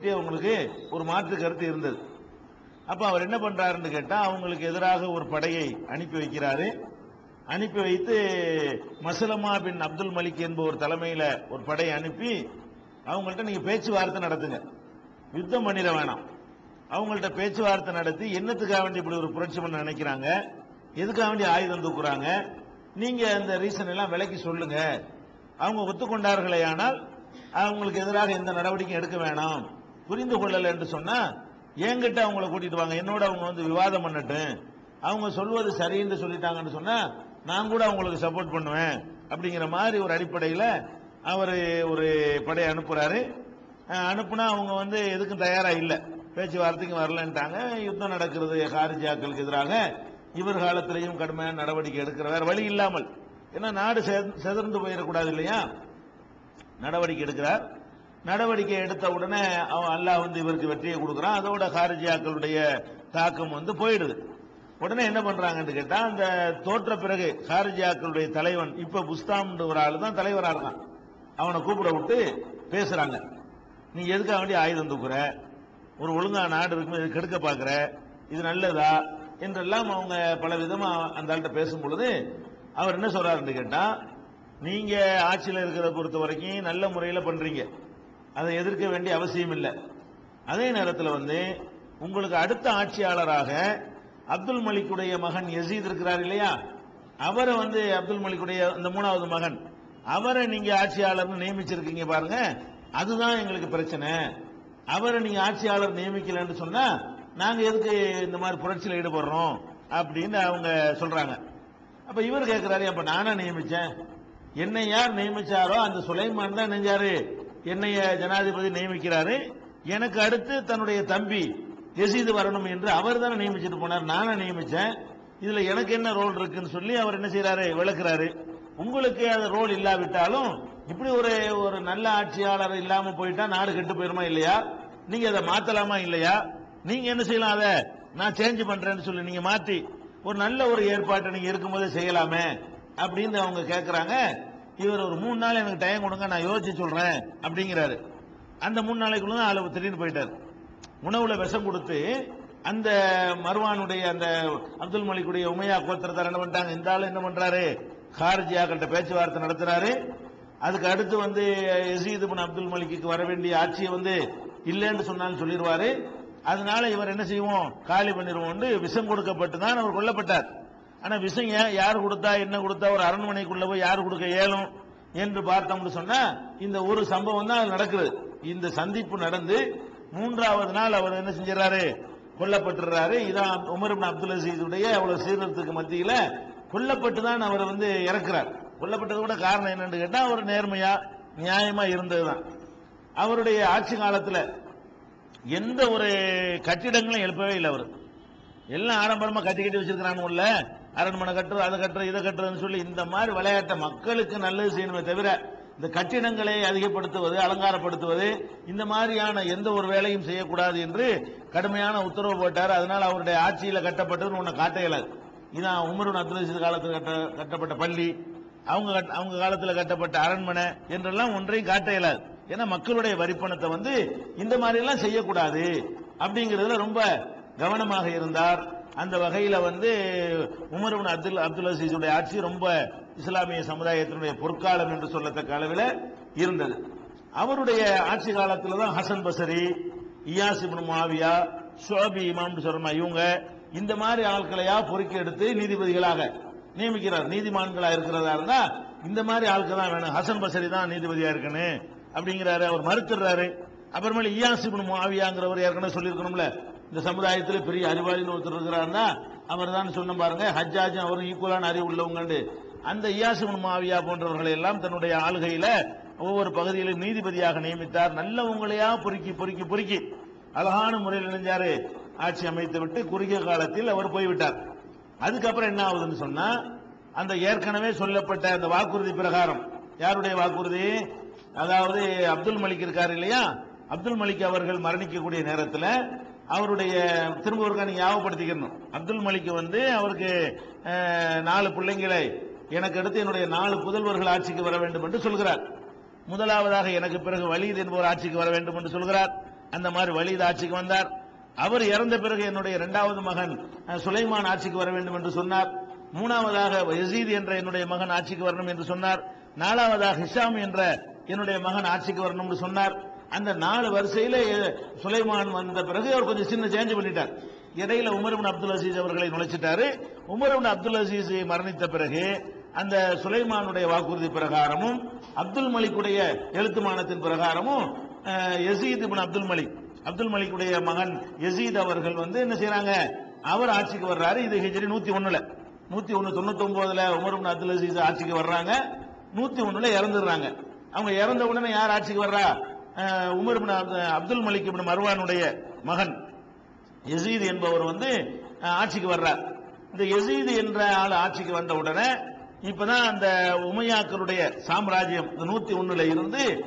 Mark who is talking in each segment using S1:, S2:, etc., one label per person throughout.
S1: பற்றி அவங்களுக்கு ஒரு மாற்று கருத்து இருந்தது. அப்ப அவர் என்ன பண்றாருன்னு கேட்டா அவங்களுக்கு எதிராக ஒரு படையை அனுப்பி வைக்கிறாரு. அனுப்பி வைத்து மசலமா பின் அப்துல் மலிக் என்பவர் தலைமையில ஒரு படையை அனுப்பி அவங்கள்ட்ட நீங்க பேச்சுவார்த்தை நடத்துங்க. யுத்தம் பண்ணிட வேணாம். அவங்கள்ட்ட பேச்சுவார்த்தை நடத்தி என்னத்துக்காக வேண்டி இப்படி ஒரு புரட்சி பண்ண நினைக்கிறாங்க? எதுக்காக வேண்டி ஆயுதம் தூக்குறாங்க? நீங்க அந்த ரீசன் எல்லாம் விலைக்கு சொல்லுங்க. அவங்க ஒத்துக்கொண்டார்களே ஆனால் அவங்களுக்கு எதிராக எந்த நடவடிக்கையும் எடுக்க வேணாம். புரிந்து கொள்ளல என்று சொன்னா என்கிட்ட அவங்கள கூட்டிட்டு வாங்க என்னோட அவங்க வந்து விவாதம் பண்ணட்டும். அவங்க சொல்வது சரின்னு சொல்லிட்டாங்கன்னு சொன்னா நான் கூட அவங்களுக்கு சப்போர்ட் பண்ணுவேன். அப்படிங்கிற மாதிரி ஒரு அடிப்படையில் அவர் ஒரு படையை அனுப்புறாரு. அனுப்புனா அவங்க வந்து எதுக்கும் தயாரா இல்லை. பேச்சுவார்த்தைக்கு வரலன்ட்டாங்க. யுத்தம் நடக்கிறது ஹாரிஜாக்களுக்கு எதிராக இவர் காலத்திலையும் கடுமையான நடவடிக்கை எடுக்கிற வேற வழி இல்லாமல். ஏன்னா நாடு செதர்ந்து போயிடக்கூடாது இல்லையா? நடவடிக்கை எடுக்கிறார். நடவடிக்கை எடுத்த உடனே அவன் அல்லாஹ் வந்து இவருக்கு வெற்றியை கொடுக்குறான். அதோட ஹாரிஜியாக்களுடைய தாக்கம் வந்து போயிடுது. உடனே என்ன பண்றாங்கன்னு கேட்டா அந்த தோற்ற பிறகு ஹாரிஜியாக்களுடைய தலைவன் இப்ப புஸ்தாம்ன்ற ஒரு ஆளு தான் தலைவராக இருக்கான் அவனை கூப்பிட விட்டு பேசுறாங்க. நீ எதுக்காக வேண்டிய ஆயுதம் தூக்குற? ஒரு ஒழுங்கா நாடு இருக்கும் இது கெடுக்க பார்க்குற இது நல்லதா? என்றெல்லாம் அவங்க பல விதமாக அந்த ஆள்கிட்ட பேசும் பொழுது அவர் என்ன சொல்றாருன்னு கேட்டா நீங்க ஆட்சியில் இருக்கிறத பொறுத்த வரைக்கும் நல்ல முறையில் பண்றீங்க. அதை எதிர்க்க வேண்டிய அவசியம் இல்லை. அதே நேரத்தில் வந்து உங்களுக்கு அடுத்த ஆட்சியாளராக அப்துல் மலிக்குடைய மகன் எசீத் இருக்கிறார் இல்லையா? அவரை வந்து அப்துல் மலிக்குடைய இந்த மூணாவது மகன். அவரை நீங்க ஆட்சியாளர்னு நியமிச்சிருக்கீங்க பாருங்க. அதுதான் எங்களுக்கு பிரச்சனை. அவரை நீங்க ஆட்சியாளர் நியமிக்கலன்னு சொன்னா நாங்க எதுக்கு இந்த மாதிரி புரட்சியில் ஈடுபடுறோம் அப்படின்னு அவங்க சொல்றாங்க. அப்ப இவர் கேட்கிறாரு அப்ப நானா நியமிச்சேன். என்னை யார் நியமிச்சாரோ அந்த சுலைமான் தான் நெஞ்சாரு என்னைய ஜனாதிபதி நியமிக்கிறாரு. எனக்கு அடுத்து தன்னுடைய தம்பி எசீது வரணும் என்று அவர் தானே நியமிச்சிட்டு போனார். நானே நியமிச்சேன். இதுல எனக்கு என்ன ரோல் இருக்குன்னு சொல்லி அவர் என்ன செய்யறாரு விளக்குறாரு. உங்களுக்கு அது ரோல் இல்லாவிட்டாலும் இப்படி ஒரு ஒரு நல்ல ஆட்சியாளர் இல்லாம போயிட்டா நாடு கெட்டு போயிருமா இல்லையா? நீங்க அதை மாத்தலாமா இல்லையா? நீங்க என்ன செய்யலாம் அதை? நான் சேஞ்ச் பண்றேன்னு சொல்லி நீங்க மாத்தி ஒரு நல்ல ஒரு ஏற்பாட்டை நீங்க இருக்கும்போது செய்யலாமே அப்படின்னு அவங்க கேட்கறாங்க இவர் ஒரு மூணு நாள் எனக்கு டைம் கொடுங்க நான் யோசிச்சு சொல்கிறேன் அப்படிங்கிறாரு. அந்த மூணு நாளைக்குள்ள தான் ஆளு திடீர்னு போயிட்டார். உணவுல விஷம் கொடுத்து அந்த மர்வானுடைய அந்த அப்துல் மலிக்குடைய உமையா கோத்திரத்தார் என்ன பண்ணிட்டாங்க? இந்த ஆள் என்ன பண்றாரு? ஹாரிஜியாக்கிட்ட பேச்சுவார்த்தை நடத்துறாரு. அதுக்கு அடுத்து வந்து எசீது பின் அப்துல் மலிக்கு வர வேண்டிய ஆட்சியை வந்து இல்லைன்னு சொன்னான்னு சொல்லிடுவாரு. அதனால இவர் என்ன செய்வோம்? காலி பண்ணிடுவோம் விஷம் கொடுக்கப்பட்டு தான் அவர் கொல்லப்பட்டார். ஆனா விஷயம் யார் கொடுத்தா என்ன கொடுத்தா ஒரு அரண்மனைக்குள்ள போய் யார் கொடுக்க இயலும் என்று பார்த்தோம்னு சொன்னா இந்த ஒரு சம்பவம் தான் நடக்குது. இந்த சந்திப்பு நடந்து மூன்றாவது நாள் அவர் என்ன செஞ்சிடறாரு? கொல்லப்பட்டுறாரு இதான் உமர் அப்துல் அசீதுடைய அவ்வளவு சீரத்துக்கு மத்தியில கொல்லப்பட்டு தான் அவர் வந்து இறக்குறார். கொல்லப்பட்டது கூட காரணம் என்னன்னு கேட்டா அவர் நேர்மையா நியாயமா இருந்ததுதான். அவருடைய ஆட்சி காலத்துல எந்த ஒரு கட்டிடங்களும் எழுப்பவே இல்லை அவர். எல்லாம் ஆடம்பரமா கட்டி கட்டி வச்சிருக்கிறானுல்ல அரண்மனை கட்டுறது அதை கட்டுறது இதை கட்டுறதுன்னு சொல்லி இந்த மாதிரி விளையாட்டை மக்களுக்கு நல்லது செய்யணுமே தவிர இந்த கட்டிடங்களை அதிகப்படுத்துவது அலங்காரப்படுத்துவது இந்த மாதிரியான எந்த ஒரு வேலையும் செய்யக்கூடாது என்று கடுமையான உத்தரவு போட்டார். அதனால் அவருடைய ஆட்சியில் கட்டப்பட்டது ஒன்று காட்ட இயலாது இதான் உமருன் அப்துல் காலத்தில் கட்ட கட்டப்பட்ட பள்ளி அவங்க அவங்க காலத்தில் கட்டப்பட்ட அரண்மனை என்றெல்லாம் ஒன்றையும் காட்ட இயலாது ஏன்னா மக்களுடைய வரிப்பணத்தை வந்து இந்த மாதிரிலாம் செய்யக்கூடாது அப்படிங்கிறதுல ரொம்ப கவனமாக இருந்தார். அந்த வகையில் வந்து உமருவன் அப்துல் அப்துல் அசீஸுடைய ஆட்சி ரொம்ப இஸ்லாமிய சமுதாயத்தினுடைய பொற்காலம் என்று சொல்லத்தக்க அளவில் இருந்தது. அவருடைய ஆட்சி காலத்தில் தான் Hasan Basri Iyas Muawiya Muawiya Shabi இமாம் சொல்றமா இவங்க இந்த மாதிரி ஆட்களையா பொறுக்கி எடுத்து நீதிபதிகளாக நியமிக்கிறார். நீதிமான்களா இருக்கிறதா இருந்தா இந்த மாதிரி ஆட்கள் தான் வேணும். ஹசன் பசரி தான் நீதிபதியா இருக்கணும் அப்படிங்கிறாரு. அவர் மறுத்துறாரு. அப்புறமேல இயாசிபின் மாவியாங்கிறவர் ஏற்கனவே சொல்லியிருக்கணும்ல. இந்த சமுதாயத்தில் பெரிய அறிவாளின்னு ஒருத்தர் இருக்கிறாருன்னா அவர் தான் சொன்ன பாருங்க ஹஜ்ஜாஜும் அவரும் ஈக்குவலான அறிவு உள்ளவங்க அந்த இயாஸ் மாவியா போன்றவர்களை எல்லாம் தன்னுடைய ஆளுகையில ஒவ்வொரு பகுதியிலும் நீதிபதியாக நியமித்தார். நல்லவங்களையா பொறுக்கி பொறுக்கி பொறுக்கி. அழகான முறையில் இணைஞ்சாரு. ஆட்சி அமைத்து விட்டு குறுகிய காலத்தில் அவர் போய்விட்டார். அதுக்கப்புறம் என்ன ஆகுதுன்னு சொன்னா அந்த ஏற்கனவே சொல்லப்பட்ட அந்த வாக்குறுதி பிரகாரம். யாருடைய வாக்குறுதி? அதாவது அப்துல் மலிக் இருக்காரு இல்லையா? அப்துல் மலிக் அவர்கள் மரணிக்கக்கூடிய நேரத்தில் அவருடைய திரும்ப ஒருக்கா நீங்க ஞாபகப்படுத்திக்கணும். அப்துல் மலிக் வந்து அவருக்கு நாலு பிள்ளைங்களை எனக்கு அடுத்து என்னுடைய நாலு புதல்வர்கள் ஆட்சிக்கு வர வேண்டும் என்று சொல்கிறார். முதலாவதாக எனக்கு பிறகு வலீத் என்பவர் ஆட்சிக்கு வர வேண்டும் என்று சொல்கிறார். அந்த மாதிரி வலிது ஆட்சிக்கு வந்தார். அவர் இறந்த பிறகு என்னுடைய இரண்டாவது மகன் சுலைமான் ஆட்சிக்கு வர வேண்டும் என்று சொன்னார். மூணாவதாக யசீத் என்ற என்னுடைய மகன் ஆட்சிக்கு வரணும் என்று சொன்னார். நாலாவதாக ஹிஷாம் என்ற என்னுடைய மகன் ஆட்சிக்கு வரணும் என்று சொன்னார். அந்த நாலு வரிசையில சுலைமான் வந்த பிறகு அவர் கொஞ்சம் சின்ன சேஞ்ச் பண்ணிட்டார். இடையில உமர் அப்துல் அசீஸ் அவர்களை நுழைச்சிட்டாரு. உமர் அப்துல் அசீஸ் மரணித்த பிறகு அந்த சுலைமானுடைய வாக்குறுதி பிரகாரமும் அப்துல் மலிக்குடைய எழுத்துமானத்தின் பிரகாரமும் Yazid ibn Abdul Malik Abdul மலிக்குடைய மகன் எசீத் அவர்கள் வந்து என்ன செய்யறாங்க அவர் ஆட்சிக்கு வர்றாரு. இது ஹிஜ்ரி நூத்தி ஒண்ணுல. நூத்தி ஒண்ணு தொண்ணூத்தி ஒன்பதுல உமர் அப்துல் அசீஸ் ஆட்சிக்கு வர்றாங்க. நூத்தி ஒண்ணுல இறந்துடுறாங்க. அவங்க இறந்த உடனே யார் ஆட்சிக்கு வர்றா? உமர் அப்து- அப்துல் மலிக் மர்வானுடைய மகன். எசீது என்பவர் வந்து ஆட்சிக்கு வர்றார். இந்த எசீது என்ற ஆள் ஆட்சிக்கு வந்த உடனே இப்பதான் அந்த உமையாக்களுடைய சாம்ராஜ்யம் இந்த நூத்தி ஒண்ணுல இருந்து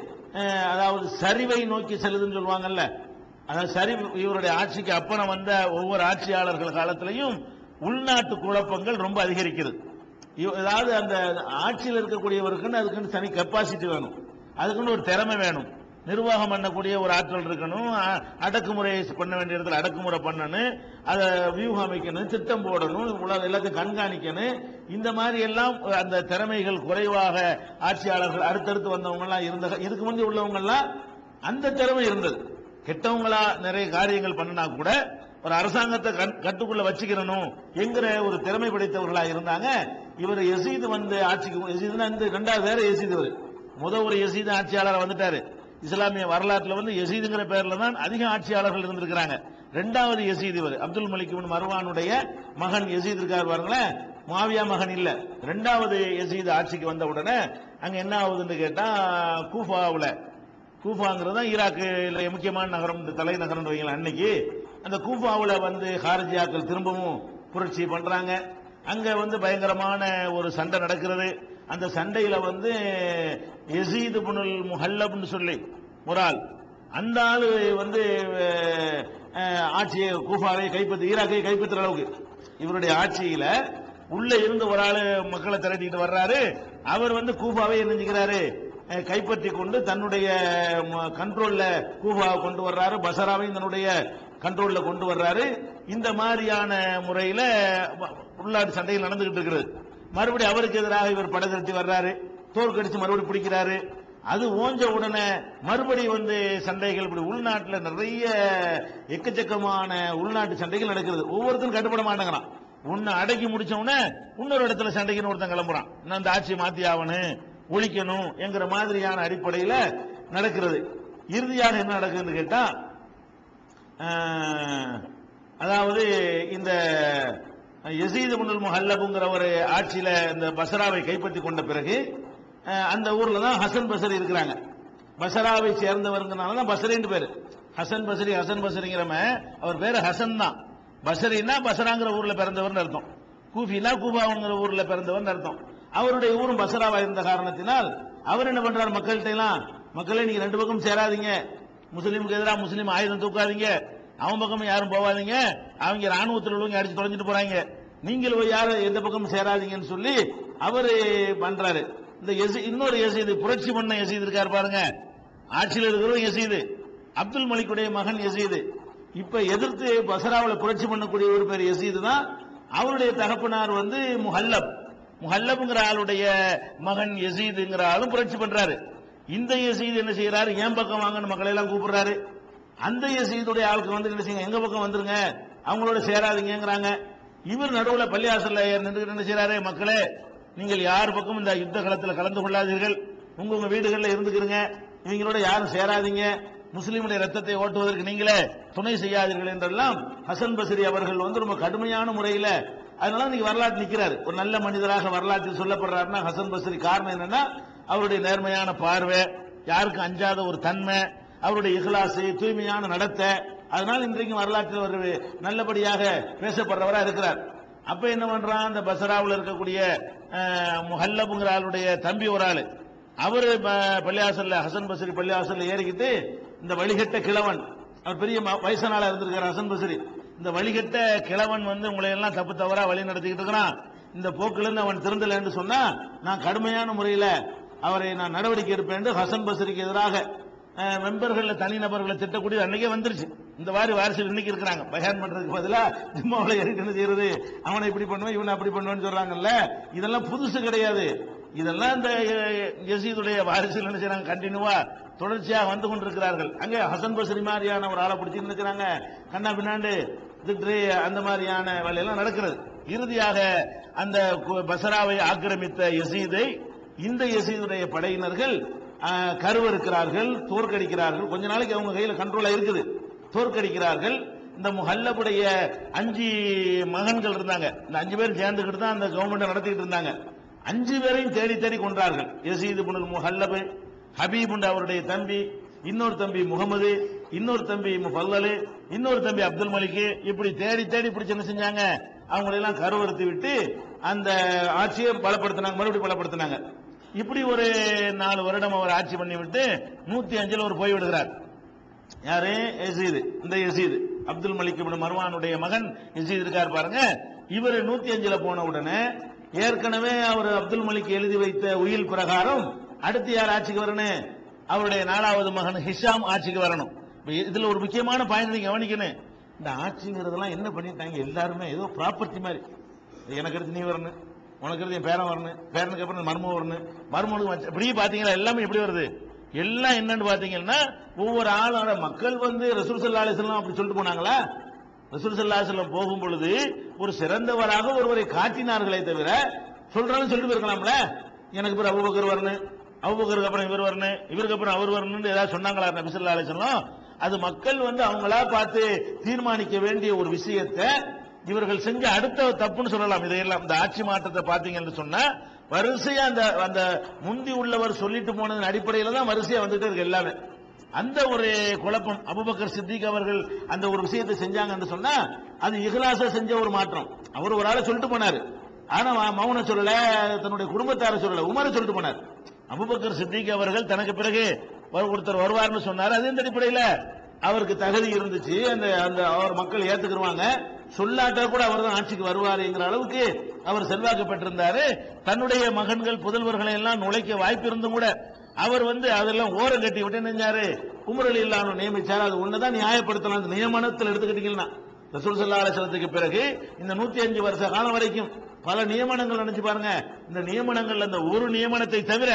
S1: அதாவது சரிவை நோக்கி செல்லுதுன்னு சொல்லுவாங்கல்ல அதாவது சரி இவருடைய ஆட்சிக்கு அப்புறம் வந்த ஒவ்வொரு ஆட்சியாளர்கள் காலத்திலையும் உள்நாட்டு குழப்பங்கள் ரொம்ப அதிகரிக்கிறது இவ- அதாவது அந்த ஆட்சியில் இருக்கக்கூடியவருக்குன்னு அதுக்குன்னு தனி கெப்பாசிட்டி வேணும். அதுக்குன்னு ஒரு திறமை வேணும். நிர்வாகம் பண்ணக்கூடிய ஒரு ஆற்றல் இருக்கணும். அடக்குமுறை பண்ண வேண்டிய இடத்துல அடக்குமுறை பண்ணணும். அதை வியூகம் அமைக்கணும் திட்டம் போடணும் உலக எல்லாத்தையும் கண்காணிக்கணும். இந்த மாதிரி எல்லாம் அந்த திறமைகள் குறைவாக ஆட்சியாளர்கள் அடுத்தடுத்து வந்தவங்கலாம் இருந்த இதுக்கு முந்தைய உள்ளவங்கலாம் அந்த திறமை இருந்தது. கெட்டவங்களா நிறைய காரியங்கள் பண்ணினா கூட ஒரு அரசாங்கத்தை கண்- கட்டுக்குள்ள வச்சுக்கிறணும் என்கிற ஒரு திறமை படைத்தவர்களா இருந்தாங்க. இவர் எசீது வந்து ஆட்சிக்கு யசீதுனா இந்த ரெண்டாவது வேற எசீது இவர். முத ஒரு எசீது ஆட்சியாளர் வந்துட்டாரு. இஸ்லாமிய வரலாற்றில் வந்து எசீதுங்கிற பேரில் தான் அதிக ஆட்சியாளர்கள் இருந்திருக்கிறாங்க. ரெண்டாவது யசீது இவர். அப்துல் மலிக் மருவானுடைய மகன் எசீத் இருக்கார் பாருங்களேன். மாவியா மகன் இல்ல. ரெண்டாவது யசீது ஆட்சிக்கு வந்த உடனே அங்க என்ன ஆகுதுன்னு கேட்டா கூஃபாவில். கூஃபாங்கிறது தான் ஈராக்கு முக்கியமான நகரம் இந்த தலைநகரம் வைங்களேன் அன்னைக்கு. அந்த கூஃபாவில் வந்து ஹாரஜியாக்கள் திரும்பவும் புரட்சி பண்றாங்க. அங்க வந்து பயங்கரமான ஒரு சண்டை நடக்கிறது. அந்த சண்டையில வந்து எசீது புனுல் முஹல்லப்னு சொல்லி ஒரு ஆள். அந்த ஆளு வந்து ஆட்சியை கூஃபாவை கைப்பற்றி ஈராக்கை கைப்பற்றுற அளவுக்கு. இவருடைய ஆட்சியில உள்ள இருந்து ஒரு ஆளு மக்களை திரட்டிட்டு வர்றாரு. அவர் வந்து கூஃபாவை என்ன அஹ், கைப்பற்றி கொண்டு தன்னுடைய கண்ட்ரோல்ல கூஃபாவை கொண்டு வர்றாரு. பசராவையும் தன்னுடைய கண்ட்ரோல்ல கொண்டு வர்றாரு. இந்த மாதிரியான முறையில உள்நாட்டு சண்டையில் நடந்துகிட்டு இருக்கிறது. மறுபடியும் அவருக்கு எதிராக இவர் படை திரட்டி வர்றாரு. தோற்கடிச்சு மறுபடியும் பிடிக்கிறாரு. அது ஓஞ்ச உடனே மறுபடியும் வந்து சண்டைகள் இப்படி உள்நாட்டில் நிறைய எக்கச்சக்கமான உள்நாட்டு சண்டைகள் நடக்கிறது. ஒவ்வொருத்தரும் கட்டுப்பட மாட்டேங்கிறான். உன்னை அடக்கி முடிச்சவுடனே இன்னொரு இடத்துல சண்டைக்குன்னு ஒருத்தன் கிளம்புறான். நான் அந்த ஆட்சியை மாத்தி ஆகணும் ஒழிக்கணும் என்கிற மாதிரியான அடிப்படையில் நடக்கிறது. இறுதியாக என்ன நடக்குதுன்னு கேட்டா அதாவது இந்த எசீது முன்னல் முஹல்லபுங்கிற ஒரு ஆட்சியில இந்த பசராவை கைப்பற்றி கொண்ட பிறகு அந்த ஊர்ல தான் ஹசன் பசரி இருக்கிறாங்க. பசராவை சேர்ந்தவருங்கனால தான் பசரின்னு பேரு. ஹசன் பசரி ஹசன் பசரிங்கிறம அவர் பேரு ஹசன் தான். பசரின்னா பசராங்கிற ஊர்ல பிறந்தவர்னு அர்த்தம். கூஃபினா கூபாங்கிற ஊர்ல பிறந்தவர்னு அர்த்தம். அவருடைய ஊரும் பசராவா இருந்த காரணத்தினால் அவர் என்ன பண்றார் மக்கள்கிட்ட எல்லாம் மக்களே நீங்க ரெண்டு பக்கம் சேராதீங்க. முஸ்லீமுக்கு எதிராக முஸ்லீம் ஆயுதம் தூக்காதீங்க. அவன் பக்கம் யாரும் போவாதீங்க. அவங்க ராணுவத்தில் உள்ளவங்க அடிச்சு தொலைஞ்சிட்டு போறாங்க. நீங்கள் போய் யாரும் எந்த பக்கம் சேராதீங்கன்னு சொல்லி அவர் பண்றாரு. இந்த எசி இன்னொரு எசீது புரட்சி பண்ண எசீது இருக்கார் பாருங்க. ஆட்சியில் இருக்கிறவங்க எசீது அப்துல் மலிக்குடைய மகன் எசீது இப்ப எதிர்த்து பசராவில் புரட்சி பண்ணக்கூடிய ஒரு பேர் எசீது தான். அவருடைய தகப்பனார் வந்து முஹல்லப். முஹல்லப்ங்கிற ஆளுடைய மகன் யசீதுங்கிற ஆளும் புரட்சி பண்றாரு. இந்த யசீது என்ன செய்யறாரு என் பக்கம் வாங்கன்னு மக்களை எல்லாம் கூப்பிடுறாரு. அந்த யசீதுடைய ஆளுக்கு வந்து என்ன செய்யுங்க. எங்க பக்கம் வந்துருங்க. அவங்களோட சேராதீங்கங்கிறாங்க. இவர் நடுவில் பள்ளியாசல்ல நின்று என்ன செய்யறாரு மக்களே. நீங்கள் யார் பக்கம் இந்த யுத்த களத்தில் கலந்து கொள்ளாதீர்கள்? உங்க உங்க வீடுகளில் இருந்துக்கிறீங்க இவங்களோட யாரும் சேராதீங்க. முஸ்லீமுடைய ரத்தத்தை ஓட்டுவதற்கு நீங்களே துணை செய்யாதீர்கள் என்றெல்லாம் ஹசன் பசரி அவர்கள் வந்து ரொம்ப கடுமையான முறையில அதனால நீங்க வரலாற்று நிற்கிறார் ஒரு நல்ல மனிதராக வரலாற்றில் சொல்லப்படுறாருன்னா ஹசன் பசரி. காரணம் என்னன்னா அவருடைய நேர்மையான பார்வை யாருக்கும் அஞ்சாத ஒரு தன்மை அவருடைய இஹ்லாசு தூய்மையான நடத்தை. அதனால் இன்றைக்கும் வரலாற்றில் ஒரு நல்லபடியாக பேசப்படுறவராக இருக்கிறார். அப்ப என்ன பண்றான் அந்த பசராவில் இருக்கக்கூடிய முஹல்லபுங்கிற ஆளுடைய தம்பி ஒரு ஆளு. அவர் பள்ளியாசல்ல ஹசன் பசரி பள்ளியாசல்ல ஏறிக்கிட்டு இந்த வழிகட்ட கிழவன். அவர் பெரிய ம- வயசான ஹசன் பசரி. இந்த வழிகட்ட கிழவன் வந்து உங்களை எல்லாம் தப்பு தவறா வழி நடத்திக்கிட்டு இருக்கிறான். இந்த போக்குல இருந்து அவன் திருந்தலன்னு சொன்னா நான் கடுமையான முறையில் அவரை நான் நடவடிக்கை எடுப்பேன் என்று ஹசன் பசரிக்கு எதிராக மெம்பர்கள்ல தனிநபர்களை திட்டக்கூடிய அன்னைக்கே வந்துருச்சு. இந்த மாதிரி வாரிசு இன்னைக்கு இருக்கிறாங்க. பயான் பண்றதுக்கு பதிலா ஜிம்மாவில் எனக்கு என்ன செய்யறது. அவனை இப்படி பண்ணுவேன் இவனை அப்படி பண்ணுவேன்னு சொல்றாங்கல்ல. இதெல்லாம் புதுசு கிடையாது. இதெல்லாம் இந்த எசீதுடைய யசீதுடைய வாரிசுகள் என்ன செய்யறாங்க கண்டினியூவா தொடர்ச்சியாக வந்து கொண்டிருக்கிறார்கள். அங்கே ஹசன் பஸ்ரி மாதிரியான ஒரு ஆளை பிடிச்சி இருக்கிறாங்க கண்ணா பின்னாண்டு திட்டு அந்த மாதிரியான வேலையெல்லாம் நடக்கிறது. இறுதியாக அந்த பசராவை ஆக்கிரமித்த எசீதை இந்த எசீதுடைய படையினர்கள் கருவறுக்கிறார்கள் தோற்கடிக்கிறார்கள். கொஞ்ச நாளைக்கு அவங்க கையில் கண்ட்ரோலாக இருக்குது. தோற்கடிக்கிறார்கள். இந்த முஹல்லபுடைய அஞ்சு மகன்கள் இருந்தாங்க. இந்த அஞ்சு பேரும் சேர்ந்துக்கிட்டு தான் அந்த கவர்மெண்ட் நடத்திக்கிட்டு இருந்தாங்க. அஞ்சு பேரையும் தேடி தேடி கொன்றார்கள். யசீது புனல் முஹல்லபு ஹபீபுண்டு அவருடைய தம்பி இன்னொரு தம்பி முகமது இன்னொரு தம்பி முஃபல்லலு இன்னொரு தம்பி அப்துல் மலிக்கு இப்படி தேடி தேடி பிடிச்சி என்ன செஞ்சாங்க அவங்களெல்லாம் கருவறுத்து விட்டு அந்த ஆட்சியை பலப்படுத்தினாங்க மறுபடியும் பலப்படுத்தினாங்க. இப்படி ஒரு நாலு வருடம் அவர் ஆட்சி பண்ணிவிட்டு நூத்தி அஞ்சில் ஒரு போய் விடுகிறார் யாரு? எசீது இந்த எசீது அப்துல் மலிக் இப்னு மர்வானுடைய மகன் எசீது இருக்கார் பாருங்க. இவர் நூத்தி அஞ்சுல போன உடனே ஏற்கனவே அவர் அப்துல் மலிக் எழுதி வைத்த உயில் பிரகாரம் அடுத்து யார் ஆட்சிக்கு வரணும்? அவருடைய நாலாவது மகன் ஹிஷாம் ஆட்சிக்கு வரணும். இதுல ஒரு முக்கியமான பாயிண்ட் நீங்க கவனிக்கணும். இந்த ஆட்சிங்கிறதெல்லாம் என்ன பண்ணிட்டாங்க? எல்லாருமே ஏதோ ப்ராப்பர்ட்டி மாதிரி. எனக்கு அடுத்து நீ வரணும். உனக்கு இருந்து என் பேரன் வரணும். பேரனுக்கு அப்புறம் மர்மம் வரணும். மர்மனுக்கு வச்ச- இப்படி பார்த்தீங்களா எல்லாமே எப்படி வருது. எல்லாம் என்னன்னு பார்த்தீங்கன்னா ஒவ்வொரு ஆளோட மக்கள் வந்து ரசூல் சல்லா அலிஸ்லாம் அப்படி சொல்லிட்டு போனாங்களா? ரசூல் சல்லா அலிஸ்லாம் போகும் பொழுது ஒரு சிறந்தவராக ஒருவரை காட்டினார்களே தவிர சொல்றாலும் சொல்லிட்டு போயிருக்கலாம்ல? எனக்கு பிறகு அபுபக்கர் வரணும். அபுபக்கருக்கு அப்புறம் இவர் வரணும். இவருக்கு அப்புறம் அவர் வரணும்னு ஏதாவது சொன்னாங்களா நபி ஸல்லல்லாஹு அது மக்கள் வந்து அவங்களா பார்த்து தீர்மானிக்க வேண்டிய ஒரு விஷயத்தை இவர்கள் செஞ்ச அடுத்த தப்புன்னு சொல்லலாம். இதையெல்லாம் இந்த ஆட்சி மாற்றத்தை பாத்தீங்கன்னு சொன்னா வரிசையா அந்த அந்த முந்தி உள்ளவர் சொல்லிட்டு போனதன் அடிப்படையில தான் வரிசையா வந்துட்டு இருக்கு எல்லாமே. அந்த ஒரு குழப்பம். அபுபக்கர் சித்திக் அவர்கள் அந்த ஒரு விஷயத்தை செஞ்சாங்கன்னு சொன்னா அது இகலாச செஞ்ச ஒரு மாற்றம். அவர் ஒரு ஆளை சொல்லிட்டு போனாரு. ஆனா மௌன சொல்லல தன்னுடைய குடும்பத்தார சொல்லல உமர சொல்லிட்டு போனார். அபுபக்கர் சித்திக் அவர்கள் தனக்கு பிறகு ஒருத்தர் வருவார்னு சொன்னார். அது இந்த அடிப்படையில? அவருக்கு தகுதி இருந்துச்சு. அந்த அந்த அவர் மக்கள் ஏத்துக்கிடுவாங்க சொல்லாட்டா கூட அவர் தான் ஆட்சிக்கு வருவாருங்கிற அளவுக்கு அவர் செல்வாக்கு பெற்றிருந்தாரு தன்னுடைய மகன்கள் புதல்வர்களை எல்லாம் நுழைக்க வாய்ப்பு இருந்தும் கூட அவர் வந்து அதெல்லாம் ஓரம் கட்டி விட்டு நினைஞ்சாரு குமரல் இல்லாமல் நியமிச்சாரு. அது ஒண்ணுதான் நியாயப்படுத்தலாம் அந்த நியமனத்தில் எடுத்துக்கிட்டீங்கன்னா ரசூல் சல்லா அலிஸ்லத்துக்கு பிறகு இந்த நூத்தி அஞ்சு வருஷ காலம் வரைக்கும் பல நியமனங்கள் நினைச்சு பாருங்க. இந்த நியமனங்கள் அந்த ஒரு நியமனத்தை தவிர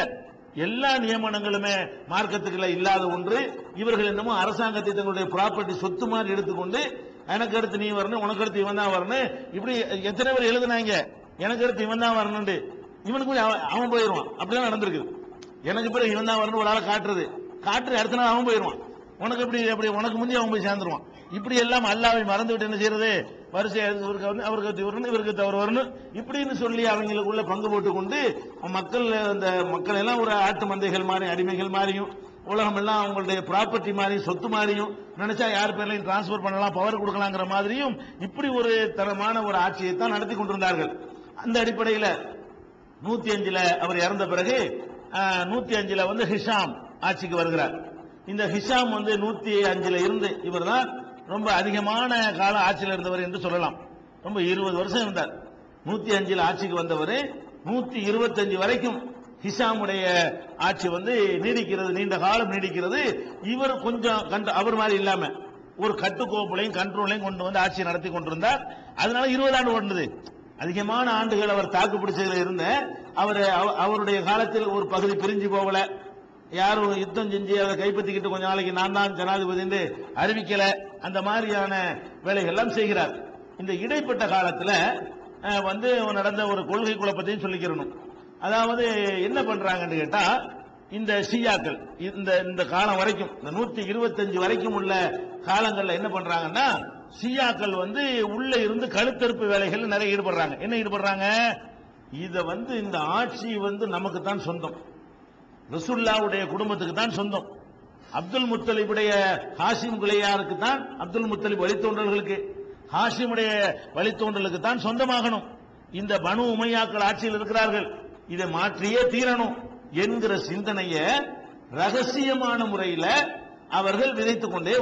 S1: எல்லா நியமனங்களுமே மார்க்கத்துக்குள்ள இல்லாத ஒன்று. இவர்கள் என்னமோ அரசாங்கத்தை தங்களுடைய ப்ராப்பர்ட்டி சொத்து மாதிரி எடுத்துக்கொண்டு எனக்கு அடுத்து நீ வரணும் உனக்கு அடுத்து இவன் தான் வரணும். இப்படி எத்தனை பேர் எழுதுனாங்க? எனக்கு அடுத்து இவன் தான் வரணும்னு இவனுக்கு போய் அவன் அவன் போயிடுவான். அப்படிதான் நடந்திருக்கு. எனக்கு பிறகு இவன் தான் வரணும் ஒரு ஆளை காட்டுறது. காட்டுறது அடுத்த நாள் அவன் போயிடுவான். உனக்கு எப்படி எப்படி உனக்கு முந்தைய அவன் போய் சேர்ந்துருவான். இப்படி எல்லாம் அல்லாவை மறந்து விட்டு என்ன செய்யறது? வரிசை இவருக்கு வந்து அவருக்கு அடுத்து வரணும் இவருக்கு தவறு வரணும். இப்படின்னு சொல்லி அவங்களுக்குள்ள பங்கு போட்டுக்கொண்டு மக்கள் அந்த மக்கள் எல்லாம் ஒரு ஆட்டு மந்தைகள் மாறி அடிமைகள் மாறியும் உலகம் எல்லாம் அவங்களுடைய ப்ராப்பர்ட்டி மாதிரியும் சொத்து மாதிரியும் நினைச்சா யார் பேர்லையும் டிரான்ஸ்பர் பண்ணலாம் பவர் கொடுக்கலாங்கிற மாதிரியும் இப்படி ஒரு தரமான ஒரு ஆட்சியை தான் நடத்தி கொண்டிருந்தார்கள். அந்த அடிப்படையில் நூத்தி அஞ்சுல அவர் இறந்த பிறகு நூத்தி அஞ்சுல வந்து ஹிஷாம் ஆட்சிக்கு வருகிறார். இந்த ஹிஷாம் வந்து நூத்தி அஞ்சுல இருந்து இவர் தான் ரொம்ப அதிகமான கால ஆட்சியில் இருந்தவர் என்று சொல்லலாம். ரொம்ப இருபது வருஷம் இருந்தார். நூத்தி அஞ்சுல ஆட்சிக்கு வந்தவர் நூத்தி இருபத்தஞ்சு வரைக்கும் ஹிஷாமுடைய ஆட்சி வந்து நீடிக்கிறது நீண்ட காலம் நீடிக்கிறது. இவர் கொஞ்சம் கண்டு அவர் மாதிரி இல்லாம ஒரு கட்டுக்கோப்புலையும் கண்ட்ரோலையும் கொண்டு வந்து ஆட்சி நடத்தி கொண்டிருந்தார். அதனால இருபது ஆண்டு ஓடுனது. அதிகமான ஆண்டுகள் அவர் தாக்கு பிடிச்சதுல இருந்த அவர் அவ- அவருடைய காலத்தில் ஒரு பகுதி பிரிஞ்சு போகல. யாரும் யுத்தம் செஞ்சு அதை கைப்பற்றிக்கிட்டு கொஞ்ச நாளைக்கு நான் தான் ஜனாதிபதி என்று அறிவிக்கல. அந்த மாதிரியான வேலைகள் எல்லாம் செய்கிறார். இந்த இடைப்பட்ட காலத்தில் வந்து நடந்த ஒரு கொள்கை குழப்பத்தையும் சொல்லிக்கிறணும். அதாவது என்ன பண்றாங்கன்னு கேட்டா இந்த ஷியாக்கள் இந்த இந்த காலம் வரைக்கும் இந்த நூத்தி இருபத்தஞ்சு வரைக்கும் உள்ள காலங்கள்ல என்ன பண்றாங்கன்னா ஷியாக்கள் வந்து உள்ள இருந்து கழுத்தறுப்பு வேலைகள் நிறைய ஈடுபடுறாங்க. என்ன ஈடுபடுறாங்க? இத வந்து இந்த ஆட்சி வந்து நமக்கு தான் சொந்தம். ரசுல்லாவுடைய குடும்பத்துக்கு தான் சொந்தம். அப்துல் முத்தலிபுடைய ஹாசிம் குலையாருக்கு தான் அப்துல் முத்தலிப் வழித்தோன்றல்களுக்கு ஹாசிமுடைய வழித்தோன்றலுக்கு தான் சொந்தமாகணும். இந்த பனு உமையாக்கள் ஆட்சியில் இருக்கிறார்கள். இதை மாற்றியே தீரணும் என்கிற சிந்தனையை ரகசியமான முறையில் அவர்கள் விதைத்துக் கொண்டே